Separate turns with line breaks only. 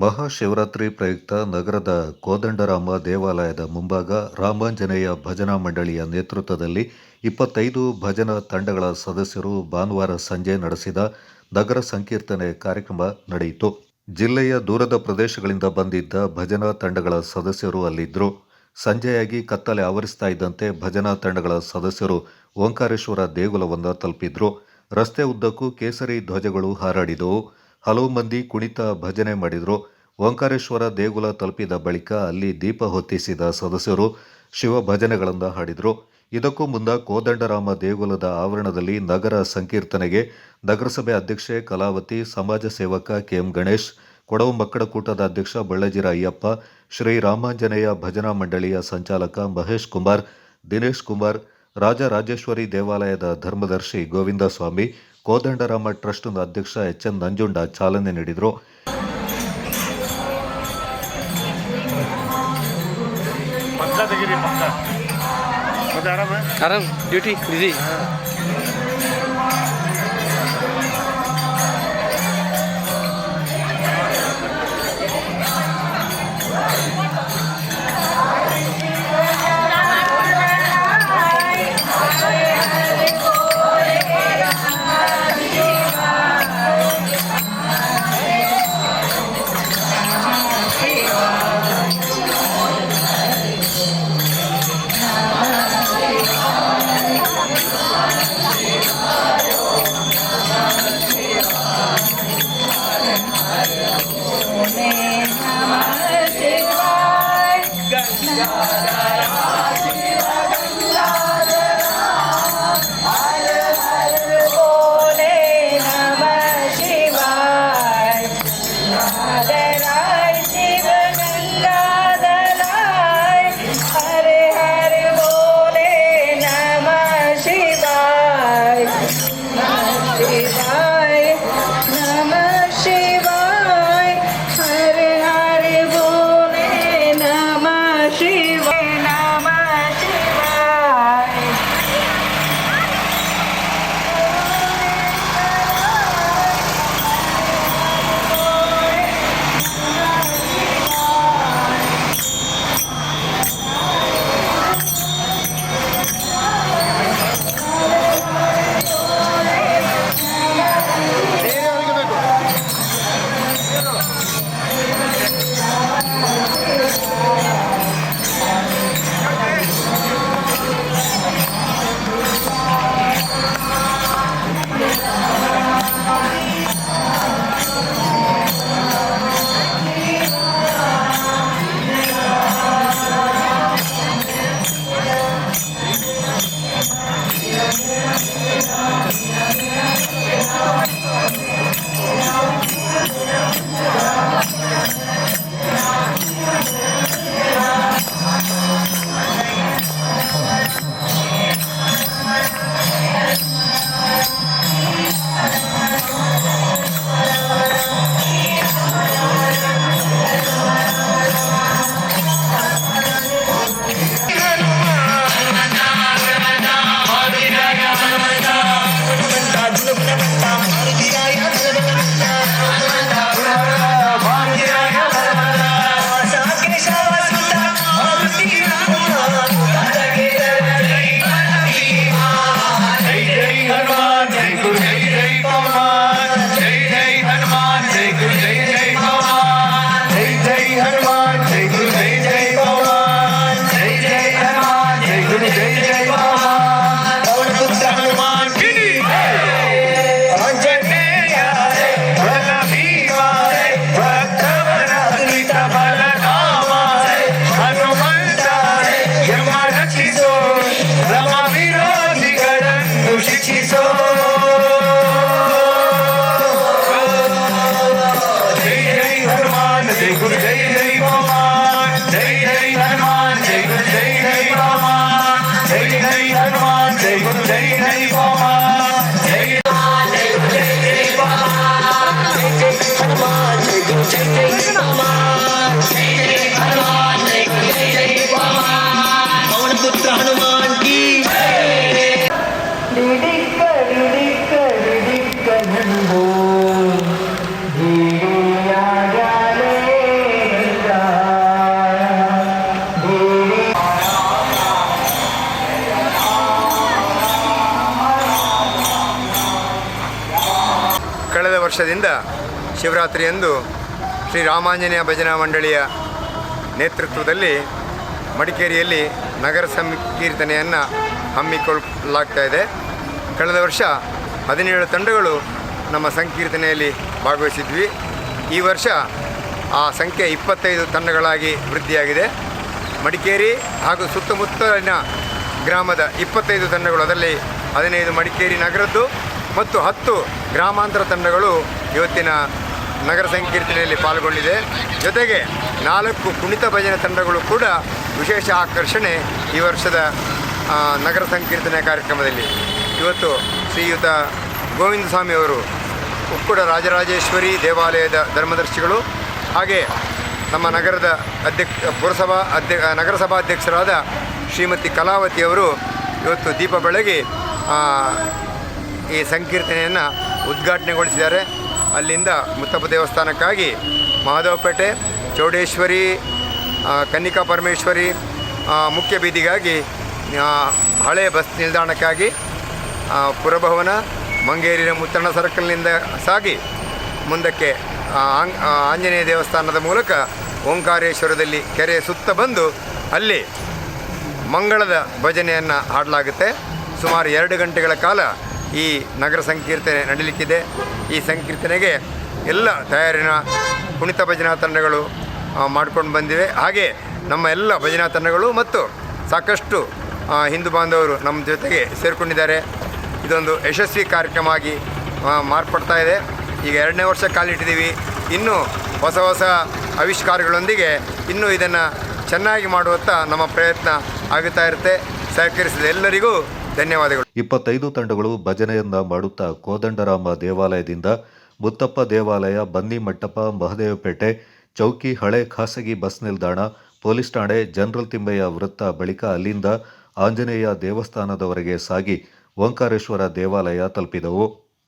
ಮಹಾಶಿವರಾತ್ರಿ ಪ್ರಯುಕ್ತ ನಗರದ ಕೋದಂಡರಾಮ ದೇವಾಲಯದ ಮುಂಭಾಗ ರಾಮಾಂಜನೇಯ ಭಜನಾ ಮಂಡಳಿಯ ನೇತೃತ್ವದಲ್ಲಿ ಇಪ್ಪತ್ತೈದು ಭಜನಾ ತಂಡಗಳ ಸದಸ್ಯರು ಭಾನುವಾರ ಸಂಜೆ ನಡೆಸಿದ ನಗರ ಸಂಕೀರ್ತನೆ ಕಾರ್ಯಕ್ರಮ ನಡೆಯಿತು. ಜಿಲ್ಲೆಯ ದೂರದ ಪ್ರದೇಶಗಳಿಂದ ಬಂದಿದ್ದ ಭಜನಾ ತಂಡಗಳ ಸದಸ್ಯರು ಅಲ್ಲಿದ್ದರು. ಸಂಜೆಯಾಗಿ ಕತ್ತಲೆ ಆವರಿಸ್ತಾ ಇದ್ದಂತೆ ಭಜನಾ ತಂಡಗಳ ಸದಸ್ಯರು ಓಂಕಾರೇಶ್ವರ ದೇಗುಲವನ್ನು ತಲುಪಿದ್ರು. ರಸ್ತೆ ಉದ್ದಕ್ಕೂ ಕೇಸರಿ ಧ್ವಜಗಳು ಹಾರಾಡಿದವು. ಹಲವು ಮಂದಿ ಕುಣಿತ ಭಜನೆ ಮಾಡಿದರು. ಓಂಕಾರೇಶ್ವರ ದೇಗುಲ ತಲುಪಿದ ಬಳಿಕ ಅಲ್ಲಿ ದೀಪ ಹೊತ್ತಿಸಿದ ಸದಸ್ಯರು ಶಿವ ಭಜನೆಗಳನ್ನು ಹಾಡಿದರು. ಇದಕ್ಕೂ ಮುನ್ನ ಕೋದಂಡರಾಮ ದೇಗುಲದ ಆವರಣದಲ್ಲಿ ನಗರ ಸಂಕೀರ್ತನೆಗೆ ನಗರಸಭೆ ಅಧ್ಯಕ್ಷೆ, ಕಲಾವತಿ, ಸಮಾಜ ಸೇವಕ ಕೆಎಂ ಗಣೇಶ್, ಕೊಡವು ಮಕ್ಕಳ ಕೂಟದ ಅಧ್ಯಕ್ಷ ಬಳ್ಳಜಿರ ಅಯ್ಯಪ್ಪ, ಶ್ರೀ ರಾಮಾಂಜನೇಯ ಭಜನಾ ಮಂಡಳಿಯ ಸಂಚಾಲಕ ಮಹೇಶ್ ಕುಮಾರ್, ದಿನೇಶ್ ಕುಮಾರ್, ರಾಜರಾಜೇಶ್ವರಿ ದೇವಾಲಯದ ಧರ್ಮದರ್ಶಿ ಗೋವಿಂದ ಸ್ವಾಮಿ ಕೋದಂಡರಾಮ ಟ್ರಸ್ಟ್ನ ಅಧ್ಯಕ್ಷ ಎಚ್ ಎನ್ ನಂಜುಂಡ ಚಾಲನೆ ನೀಡಿದರು.
ಆರಾಮ್?
Duty
hey hey Baba.
ವರ್ಷದಿಂದ ಶಿವರಾತ್ರಿಯಂದು ಶ್ರೀ ರಾಮಾಂಜನೇಯ ಭಜನಾ ಮಂಡಳಿಯ ನೇತೃತ್ವದಲ್ಲಿ ಮಡಿಕೇರಿಯಲ್ಲಿ ನಗರ ಸಂಕೀರ್ತನೆಯನ್ನು ಹಮ್ಮಿಕೊಳ್ಳಲಾಗ್ತಾ ಇದೆ. ಕಳೆದ ವರ್ಷ ಹದಿನೇಳು ತಂಡಗಳು ನಮ್ಮ ಸಂಕೀರ್ತನೆಯಲ್ಲಿ ಭಾಗವಹಿಸಿದ್ವಿ. ಈ ವರ್ಷ ಆ ಸಂಖ್ಯೆ ಇಪ್ಪತ್ತೈದು ತಂಡಗಳಾಗಿ ವೃದ್ಧಿಯಾಗಿದೆ. ಮಡಿಕೇರಿ ಹಾಗೂ ಸುತ್ತಮುತ್ತಲಿನ ಗ್ರಾಮದ ಇಪ್ಪತ್ತೈದು ತಂಡಗಳು ಅದರಲ್ಲಿ ಹದಿನೈದು ಮಡಿಕೇರಿ ನಗರದ್ದು ಮತ್ತು ಹತ್ತು ಗ್ರಾಮಾಂತರ ತಂಡಗಳು ಇವತ್ತಿನ ನಗರ ಸಂಕೀರ್ತನೆಯಲ್ಲಿ ಪಾಲ್ಗೊಂಡಿದೆ. ಜೊತೆಗೆ ನಾಲ್ಕು ಕುಣಿತ ಭಜನೆ ತಂಡಗಳು ಕೂಡ ವಿಶೇಷ ಆಕರ್ಷಣೆ ಈ ವರ್ಷದ ನಗರ ಸಂಕೀರ್ತನೆ ಕಾರ್ಯಕ್ರಮದಲ್ಲಿ. ಇವತ್ತು ಶ್ರೀಯುತ ಗೋವಿಂದ ಸ್ವಾಮಿಯವರು ಉಕ್ಕುಡ ರಾಜರಾಜೇಶ್ವರಿ ದೇವಾಲಯದ ಧರ್ಮದರ್ಶಿಗಳು ಹಾಗೆ ನಮ್ಮ ನಗರದ ಅಧ್ಯಕ್ಷ, ಪುರಸಭಾ ನಗರಸಭಾ ನಗರಸಭಾಧ್ಯಕ್ಷರಾದ ಶ್ರೀಮತಿ ಕಲಾವತಿಯವರು ಇವತ್ತು ದೀಪ ಬೆಳಗಿ ಈ ಸಂಕೀರ್ತನೆಯನ್ನು ಉದ್ಘಾಟನೆಗೊಳಿಸಿದ್ದಾರೆ. ಅಲ್ಲಿಂದ ಮುತ್ತಪ್ಪ ದೇವಸ್ಥಾನಕ್ಕಾಗಿ ಮಾಧವಪೇಟೆ, ಚೌಡೇಶ್ವರಿ ಕನ್ನಿಕಾ ಪರಮೇಶ್ವರಿ ಮುಖ್ಯ ಬೀದಿಗಾಗಿ ಹಳೆ ಬಸ್ ನಿಲ್ದಾಣಕ್ಕಾಗಿ ಪುರಭವನ, ಮಂಗೇರಿನ ಮುತ್ತಣ್ಣ ಸರ್ಕಲ್ನಿಂದ ಸಾಗಿ ಮುಂದಕ್ಕೆ ಆಂಜನೇಯ ದೇವಸ್ಥಾನದ ಮೂಲಕ ಓಂಕಾರೇಶ್ವರದಲ್ಲಿ ಕೆರೆ ಸುತ್ತ ಬಂದು ಅಲ್ಲಿ ಮಂಗಳದ ಭಜನೆಯನ್ನು ಹಾಡಲಾಗುತ್ತೆ. ಸುಮಾರು ಎರಡು ಗಂಟೆಗಳ ಕಾಲ ಈ ನಗರ ಸಂಕೀರ್ತನೆ ನಡೀಲಿಕ್ಕಿದೆ. ಈ ಸಂಕೀರ್ತನೆಗೆ ಎಲ್ಲ ತಯಾರಿನ ಕುಣಿತ ಭಜನಾ ತಂಡಗಳು ಮಾಡ್ಕೊಂಡು ಬಂದಿವೆ. ಹಾಗೆ ನಮ್ಮ ಎಲ್ಲ ಭಜನಾ ತಂಡಗಳು ಮತ್ತು ಸಾಕಷ್ಟು ಹಿಂದೂ ಬಾಂಧವರು ನಮ್ಮ ಜೊತೆಗೆ ಸೇರಿಕೊಂಡಿದ್ದಾರೆ. ಇದೊಂದು ಯಶಸ್ವಿ ಕಾರ್ಯಕ್ರಮ ಆಗಿ ಮಾರ್ಪಡ್ತಾ ಇದೆ. ಈಗ ಎರಡನೇ ವರ್ಷ ಕಾಲಿಟ್ಟಿದ್ದೀವಿ. ಇನ್ನೂ ಹೊಸ ಹೊಸ ಆವಿಷ್ಕಾರಗಳೊಂದಿಗೆ ಇನ್ನೂ ಇದನ್ನು ಚೆನ್ನಾಗಿ ಮಾಡುವತ್ತ ನಮ್ಮ ಪ್ರಯತ್ನ ಆಗುತ್ತಾ ಇರುತ್ತೆ. ಸಹಕರಿಸಿದ ಎಲ್ಲರಿಗೂ ಧನ್ಯವಾದಗಳು.
ಇಪ್ಪತ್ತೈದು ತಂಡಗಳು ಭಜನೆಯನ್ನ ಮಾಡುತ್ತಾ ಕೋದಂಡರಾಮ ದೇವಾಲಯದಿಂದ ಮುತ್ತಪ್ಪ ದೇವಾಲಯ ಬನ್ನಿಮಟ್ಟಪ ಮಹದೇವಪೇಟೆ, ಚೌಕಿ, ಹಳೆ ಖಾಸಗಿ ಬಸ್ ನಿಲ್ದಾಣ, ಪೊಲೀಸ್ ಠಾಣೆ, ಜನರಲ್ ತಿಮ್ಮಯ್ಯ ವೃತ್ತ ಬಳಿಕ ಅಲ್ಲಿಂದ ಆಂಜನೇಯ ದೇವಸ್ಥಾನದವರೆಗೆ ಸಾಗಿ ಓಂಕಾರೇಶ್ವರ ದೇವಾಲಯ ತಲುಪಿದವು.